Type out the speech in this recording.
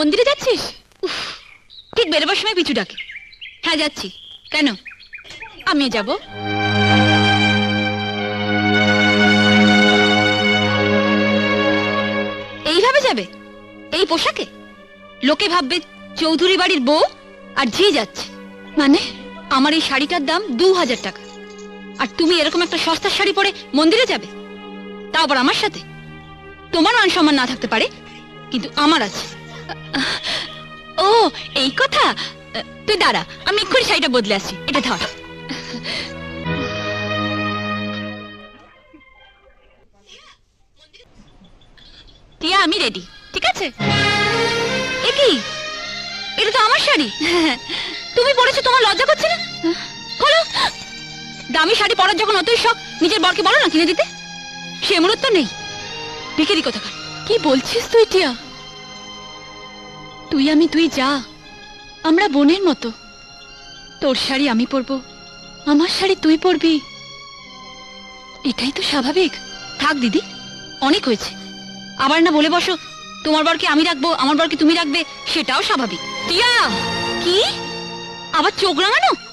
মন্দিরে যাচ্ছিস? উফ, ঠিক বেরোবার সময় পিছু ডাকে। হ্যাঁ যাচ্ছি। কেন? আমিও যাব। এইভাবে যাবে? এই পোশাকে? লোকে ভাববে চৌধুরী বাড়ির বউ আর ঝি যাচ্ছে। মানে আমার এই শাড়িটার দাম দু হাজার টাকা। আর তুমি এরকম একটা সস্তার শাড়ি পরে মন্দিরে যাবে? তাও আবার আমার সাথে? তোমার মান সম্মান না থাকতে পারে কিন্তু আমার আছে। ও, এই কথা? তুই দাঁড়া, আমি এক্ষুনি শাড়িটা বদলে আসছি। এটা ধর। টিয়া, আমি রেডি ঠিক আছে? এ এটা তো আমার শাড়ি। তুমি পরেছো, তোমার লজ্জা করছে না? খোলো। দামি শাড়ি পরার যখন অতই শখ, নিজের বরকে বলো না কিনে দিতে। সে মূলত নেই। ভিখারি কোথাকার? কি বলছিস তুই, টিয়া? তুই আমি তুই যা। আমরা বোনের মতো। তোর শাড়ি আমি পরবো। আমার শাড়ি তুই পরবি। এটাই তো স্বাভাবিক। থাক দিদি, অনেক হয়েছে। আবার না বলে বসো, তোমার বরকে আমি রাখব, আমার বরকে তুমি রাখবে, সেটাও স্বাভাবিক। টিয়া, কি? আবার চোখ রাঙানো?